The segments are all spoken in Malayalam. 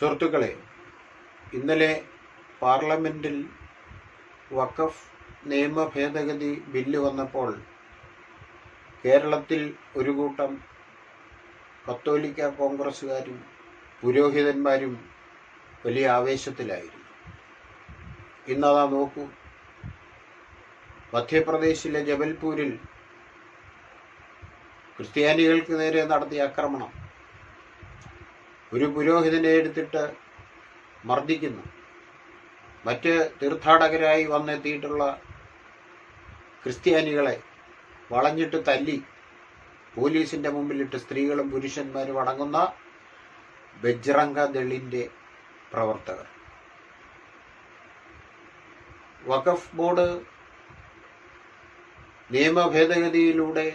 സുഹൃത്തുക്കളെ ഇന്നലെ പാർലമെന്റിൽ വഖഫ് നിയമ ഭേദഗതി ബില്ല് വന്നപ്പോൾ കേരളത്തിൽ ഒരു കൂട്ടം കത്തോലിക്ക കോൺഗ്രസ്സുകാരും പുരോഹിതന്മാരും വലിയ ആവേശത്തിലായിരുന്നു. ഇന്നതാ നോക്കൂ. മധ്യപ്രദേശിലെ ജബൽപൂരിൽ ക്രിസ്ത്യാനികൾക്ക് നേരെ നടത്തിയ ആക്രമണം. ഒരു പുരോഹിതനെ എടുത്തിട്ട് മർദ്ദിക്കുന്നു. മറ്റ് തീർത്ഥാടകരായി വന്നെത്തിയിട്ടുള്ള ക്രിസ്ത്യാനികളെ വളഞ്ഞിട്ട് തല്ലി പോലീസിന്റെ മുമ്പിലിട്ട് സ്ത്രീകളും പുരുഷന്മാരും അടങ്ങുന്ന ബജ്രംഗ ദളിന്റെ പ്രവർത്തകർ. വഖഫ് ബോർഡ് നിയമ ഭേദഗതിയിലൂടെ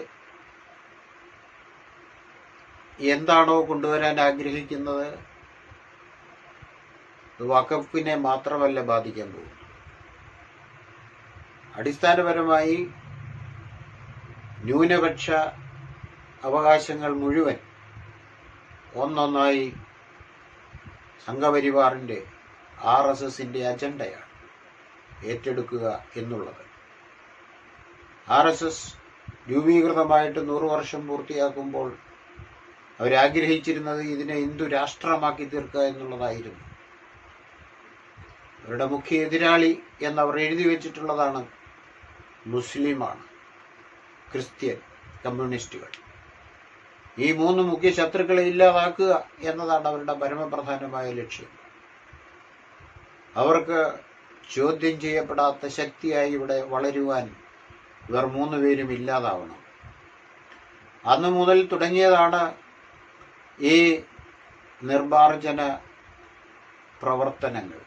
എന്താണോ കൊണ്ടുവരാൻ ആഗ്രഹിക്കുന്നത്? വഖഫിനെ മാത്രമല്ല ബാധിക്കാൻ പോകും അടിസ്ഥാനപരമായി ന്യൂനപക്ഷ അവകാശങ്ങൾ മുഴുവൻ ഒന്നൊന്നായി സംഘപരിവാറിന്റെ ആർ എസ് എസിന്റെ അജണ്ടയാണ് ഏറ്റെടുക്കുക എന്നുള്ളത്. ആർ എസ് എസ് രൂപീകൃതമായിട്ട് നൂറ് വർഷം പൂർത്തിയാക്കുമ്പോൾ അവരാഗ്രഹിച്ചിരുന്നത് ഇതിനെ ഹിന്ദു രാഷ്ട്രമാക്കി തീർക്കുക എന്നുള്ളതായിരുന്നു. അവരുടെ മുഖ്യ എതിരാളി എന്നവർ എഴുതി വെച്ചിട്ടുള്ളതാണ് മുസ്ലിമാണ് ക്രിസ്ത്യൻ കമ്മ്യൂണിസ്റ്റുകൾ. ഈ മൂന്ന് മുഖ്യ ശത്രുക്കളെ ഇല്ലാതാക്കുക എന്നതാണ് അവരുടെ പരമപ്രധാനമായ ലക്ഷ്യം. അവർക്ക് ചോദ്യം ചെയ്യപ്പെടാത്ത ശക്തിയായി ഇവിടെ വളരുവാൻ ഇവർ മൂന്ന് പേരും ഇല്ലാതാവണം. അന്നു മുതൽ തുടങ്ങിയതാണ് ഈ നിർമാർജന പ്രവർത്തനങ്ങൾ.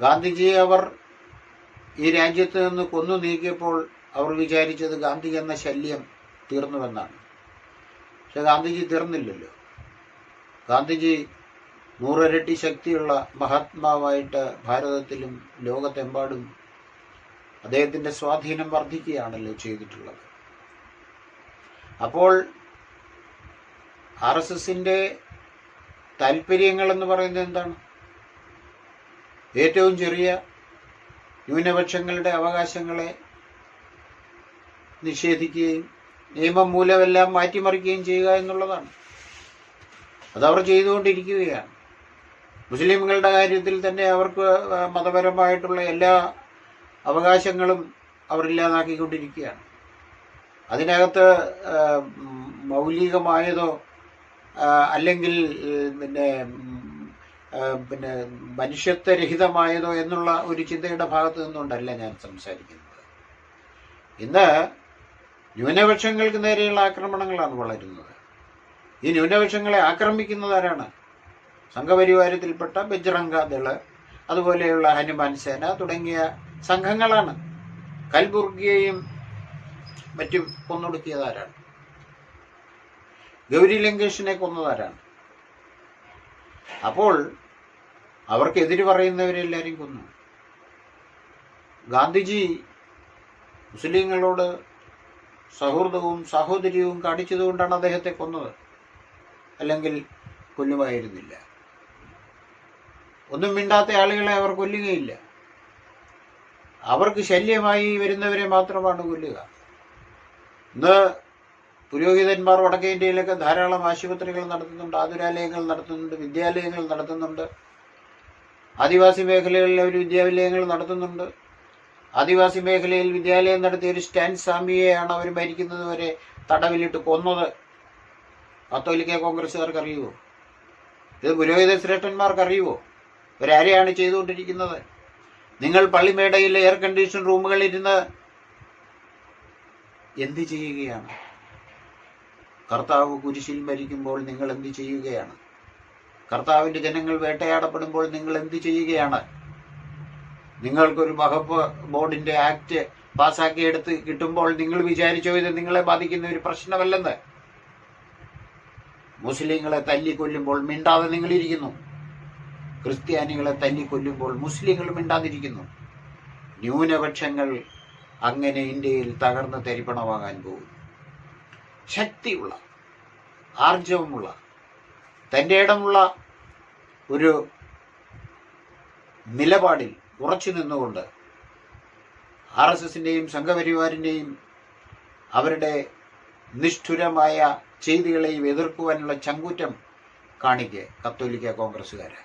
ഗാന്ധിജി അവർ ഈ രാജ്യത്ത് നിന്ന് കൊന്നു നീക്കിയപ്പോൾ അവർ വിചാരിച്ചത് ഗാന്ധി എന്ന ശല്യം തീർന്നുവെന്നാണ്. പക്ഷെ ഗാന്ധിജി തീർന്നില്ലല്ലോ. ഗാന്ധിജി നൂറരട്ടി ശക്തിയുള്ള മഹാത്മാവായിട്ട് ഭാരതത്തിലും ലോകത്തെമ്പാടും അദ്ദേഹത്തിന്റെ സ്വാധീനം വർദ്ധിക്കുകയാണല്ലോ ചെയ്തിട്ടുള്ളത്. അപ്പോൾ ആർ എസ് എസിന്റെ താല്പര്യങ്ങൾ എന്ന് പറയുന്നത് എന്താണ്? ഏറ്റവും ചെറിയ ന്യൂനപക്ഷങ്ങളുടെ അവകാശങ്ങളെ നിഷേധിക്കുകയും നിയമം മൂലമെല്ലാം മാറ്റിമറിക്കുകയും ചെയ്യുക എന്നുള്ളതാണ്. അതവർ ചെയ്തുകൊണ്ടിരിക്കുകയാണ്. മുസ്ലിമുകളുടെ കാര്യത്തിൽ തന്നെ അവർക്ക് മതപരമായിട്ടുള്ള എല്ലാ അവകാശങ്ങളും അവരില്ലാതാക്കിക്കൊണ്ടിരിക്കുകയാണ് അതിനകത്ത് മൗലികമായതോ അല്ലെങ്കിൽ പിന്നെ പിന്നെ മനുഷ്യത്വരഹിതമായതോ എന്നുള്ള ഒരു ചിന്തയുടെ ഭാഗത്ത് നിന്നുകൊണ്ടല്ല ഞാൻ സംസാരിക്കുന്നത്. ഇന്ന് ന്യൂനപക്ഷങ്ങൾക്ക് നേരെയുള്ള ആക്രമണങ്ങളാണ് വളരുന്നത്. ഈ ന്യൂനപക്ഷങ്ങളെ ആക്രമിക്കുന്നത് ആരാണ്? സംഘപരിവാരത്തിൽപ്പെട്ട ബജ്രംഗ ദൾ അതുപോലെയുള്ള ഹനുമാൻ സേന തുടങ്ങിയ സംഘങ്ങളാണ്. കൽബുർഗിയെയും മറ്റും കൊന്നൊടുക്കിയതാരാണ് ഗൗരി ലങ്കേഷിനെ കൊന്നതാരാണ്? അപ്പോൾ അവർക്കെതിര് പറയുന്നവരെല്ലാവരും കൊന്നു. ഗാന്ധിജി മുസ്ലിങ്ങളോട് സൗഹൃദവും സാഹോദര്യവും കാണിച്ചതുകൊണ്ടാണ് അദ്ദേഹത്തെ കൊന്നത്. അല്ലെങ്കിൽ കൊല്ലുമായിരുന്നില്ല. ഒന്നും മിണ്ടാത്ത ആളുകളെ അവർ കൊല്ലുകയില്ല. അവർക്ക് ശല്യമായി വരുന്നവരെ മാത്രമാണ് കൊല്ലുക. ഇന്ന് പുരോഹിതന്മാർ വടക്കേ ഇന്ത്യയിലൊക്കെ ധാരാളം ആശുപത്രികൾ നടത്തുന്നുണ്ട് ആതുരാലയങ്ങൾ നടത്തുന്നുണ്ട് വിദ്യാലയങ്ങൾ നടത്തുന്നുണ്ട്. ആദിവാസി മേഖലകളിൽ അവർ വിദ്യാലയങ്ങൾ നടത്തുന്നുണ്ട്. ആദിവാസി മേഖലയിൽ വിദ്യാലയം നടത്തിയ ഒരു സ്റ്റാൻ സ്വാമിയെയാണ് അവർ മരിക്കുന്നത് വരെ തടവിലിട്ട് കൊന്നത്. കത്തോലിക്ക കോൺഗ്രസ്സുകാർക്ക് അറിയുമോ ഇത് പുരോഹിത ശ്രേഷ്ഠന്മാർക്ക് അറിയുമോ ഇവരാരെയാണ് ചെയ്തുകൊണ്ടിരിക്കുന്നത്? നിങ്ങൾ പള്ളിമേടയിലെ എയർ കണ്ടീഷൻ റൂമുകളിൽ ഇരുന്ന് എന്ത് ചെയ്യുകയാണ്? കർത്താവ് കുരിശിൽ മരിക്കുമ്പോൾ നിങ്ങൾ എന്ത് ചെയ്യുകയാണ്? കർത്താവിന്റെ ജനങ്ങൾ വേട്ടയാടപ്പെടുമ്പോൾ നിങ്ങൾ എന്ത് ചെയ്യുകയാണ്? നിങ്ങൾക്കൊരു വകുപ്പ് ബോർഡിന്റെ ആക്ട് പാസ്സാക്കി എടുത്ത് കിട്ടുമ്പോൾ നിങ്ങൾ വിചാരിച്ചോ ഇത് നിങ്ങളെ ബാധിക്കുന്ന ഒരു പ്രശ്നമല്ലെന്ന്? മുസ്ലിങ്ങളെ തല്ലിക്കൊല്ലുമ്പോൾ മിണ്ടാതെ നിങ്ങളിരിക്കുന്നു. ക്രിസ്ത്യാനികളെ തല്ലിക്കൊല്ലുമ്പോൾ മുസ്ലിങ്ങൾ മിണ്ടാതിരിക്കുന്നു. ന്യൂനപക്ഷങ്ങൾ അങ്ങനെ ഇന്ത്യയിൽ തകർന്ന് തരിപ്പണമാകാൻ പോകുന്നു. ശക്തിയുള്ള ആർജവമുള്ള തന്റെ ഇടമുള്ള ഒരു നിലപാടിൽ ഉറച്ചു നിന്നുകൊണ്ട് ആർ എസ് എസിന്റെയും സംഘപരിവാറിന്റെയും അവരുടെ നിഷ്ഠുരമായ ചെയ്തികളെയും എതിർക്കുവാനുള്ള ചങ്കൂറ്റം കാണിക്കുക കത്തോലിക്ക കോൺഗ്രസ്സുകാരെ.